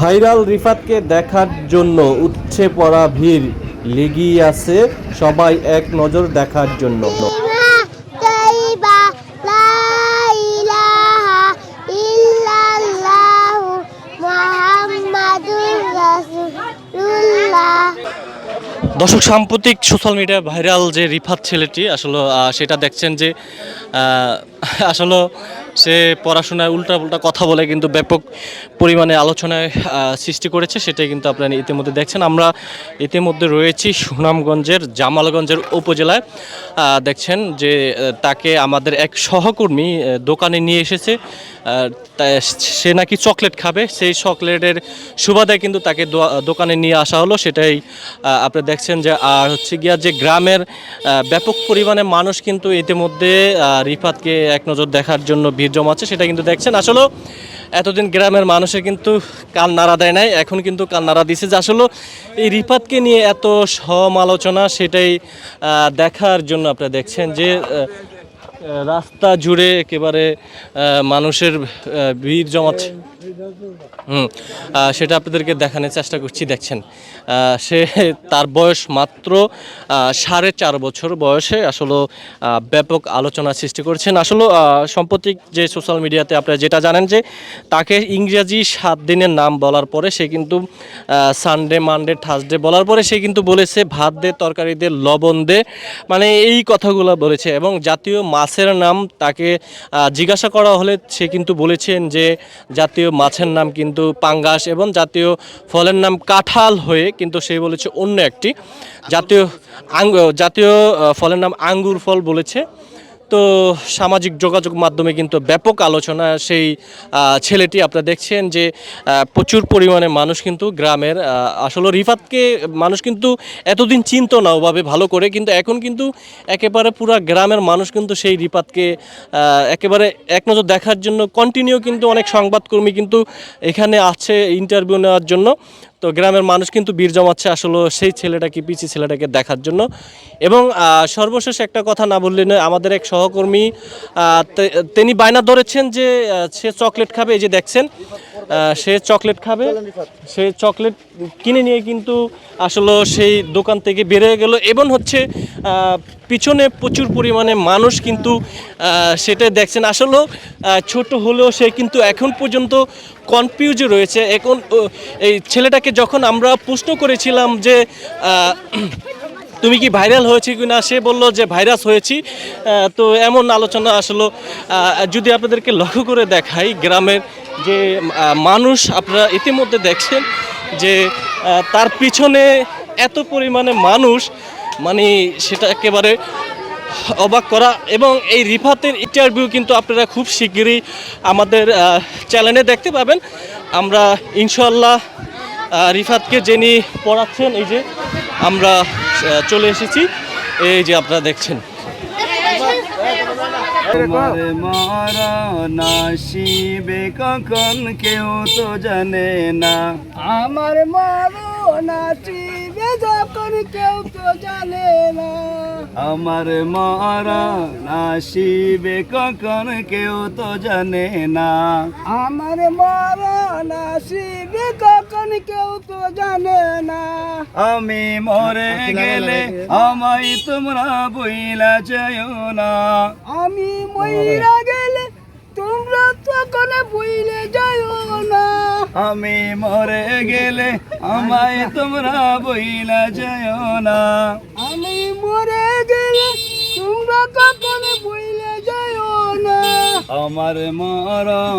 Viral রিফাতকে দেখার জন্য উঠছে পড়া ভিড়। লেগেই আছে সবাই এক নজর দেখার জন্য। দর্শক, সাম্প্রতিক সোশ্যাল মিডিয়ায় ভাইরাল যে রিফাত ছেলেটি, আসলে সেটা দেখছেন যে আসলে সে পড়াশোনায় উল্টা উল্টা কথা বলে কিন্তু ব্যাপক পরিমাণে আলোচনায় সৃষ্টি করেছে, সেটাই কিন্তু আপনারা ইতিমধ্যে দেখছেন। আমরা ইতিমধ্যে রয়েছি সুনামগঞ্জের জামালগঞ্জের উপজেলায়। দেখছেন যে তাকে আমাদের এক সহকর্মী দোকানে নিয়ে এসেছে। সে নাকি চকলেট খাবে, সেই চকলেটের সুবাদে কিন্তু তাকে দোকানে নিয়ে আসা হলো। সেটাই আপনি দেখছেন যে, আর হচ্ছে গিয়া যে গ্রামের ব্যাপক পরিমাণে মানুষ কিন্তু ইতিমধ্যে রিফাতকে এক নজর দেখার জন্য ভিড় জমাচ্ছে, সেটা কিন্তু দেখছেন। আসলে এতদিন গ্রামের মানুষে কিন্তু কান নাড়া দেয় নাই, এখন কিন্তু কান নাড়া দিছে যে আসলে এই রিফাতকে নিয়ে এত সমালোচনা, সেটাই দেখার জন্য আপনারা দেখছেন যে রাস্তা জুড়ে একেবারে মানুষের ভিড় জমাচ্ছে। হুম সেটা আপনাদেরকে দেখানোর চেষ্টা করছি, দেখছেন। সে তার বয়স মাত্র সাড়ে চার বছর বয়সে আসলে ব্যাপক আলোচনা সৃষ্টি করেছেন। আসলে সম্প্রতিক যে সোশ্যাল মিডিয়াতে আপনারা যেটা জানেন যে, তাকে ইংরেজি সাত দিনের নাম বলার পরে সে কিন্তু সানডে মানডে থার্সডে বলার পরে সে কিন্তু বলেছে, ভাত দে, তরকারি দে, লবণ দে। মানে এই কথাগুলো বলেছে এবং জাতীয় মাছের নাম তাকে জিজ্ঞাসা করা হলে সে কিন্তু বলেছেন যে, জাতীয় মাছের নাম কিন্তু পাঙ্গাস এবং জাতীয় ফলের নাম কাঁঠাল হয়ে কিন্তু সে বলেছে অন্য একটি। জাতীয় আঙ্গ জাতীয় ফলের নাম আঙ্গুর ফল বলেছে। তো সামাজিক যোগাযোগ মাধ্যমে কিন্তু ব্যাপক আলোচনা সেই ছেলেটি আপনারা দেখছেন যে প্রচুর পরিমাণে মানুষ কিন্তু গ্রামের আসলে রিফাতকে মানুষ কিন্তু এতদিন চিনতো না ওভাবে ভালো করে, কিন্তু এখন কিন্তু একেবারে পুরো গ্রামের মানুষ কিন্তু সেই রিফাতকে একেবারে এক নজর দেখার জন্য কন্টিনিউ কিন্তু অনেক সংবাদকর্মী কিন্তু এখানে আছে ইন্টারভিউ নেওয়ার জন্য। তো গ্রামের মানুষ কিন্তু বীর জমাচ্ছে আসলে সেই ছেলেটাকে পিচি ছেলেটাকে দেখার জন্য। এবং সর্বশেষ একটা কথা না বললে নয়, আমাদের এক সহকর্মী তিনি বায়না ধরেছেন যে সে চকলেট খাবে, এই যে দেখছেন। সে চকলেট খাবে। সে চকলেট কিনে নিয়ে কিন্তু আসলে সেই দোকান থেকে বেরিয়ে গেল এবং হচ্ছে পিছনে প্রচুর পরিমাণে মানুষ কিন্তু সেটা দেখছেন। আসলেও ছোট হলেও সে কিন্তু এখন পর্যন্ত কনফিউজে রয়েছে। এখন এই ছেলেটাকে যখন আমরা প্রশ্ন করেছিলাম যে তুমি কি ভাইরাল হয়েছে কি না সে বলল যে ভাইরাস হয়েছি। তো এমন আলোচনা আসলো। যদি আপনাদেরকে লক্ষ্য করে দেখাই গ্রামের যে মানুষ আপনারা ইতিমধ্যে দেখছেন যে তার পিছনে এত পরিমাণে মানুষ মানে সেটা একেবারে অবাক করা এবং এই রিফাতের ইন্টারভিউ কিন্তু আপনারা খুব শিগগিরই আমাদের চ্যানেলে দেখতে পাবেন। আমরা ইনশাল্লাহ রিফাতকে যিনি পড়াচ্ছেন, এই যে আমরা চলে এসেছি। এই যে আপনারা দেখছেন। মারা আসিবে কখন কেউ তো জানে না। আমার মরণ আসিবে যখন কেউ তো জানে না। আমার মরণ আসিবে কখন কেউ তো জানে না। আমার মরণ আসিবে কখন কেউ তো জানে না। আমি মরে গেলে আমায় তোমরা বইলা যাও না। আমি মইরা গেলে তোমরা তখন না আমি মরে গেলে আমায় তোমরা বইলা যাও না। আমি মরে গেলে তোমরা কখনো বইলে যাও না। আমার মরণ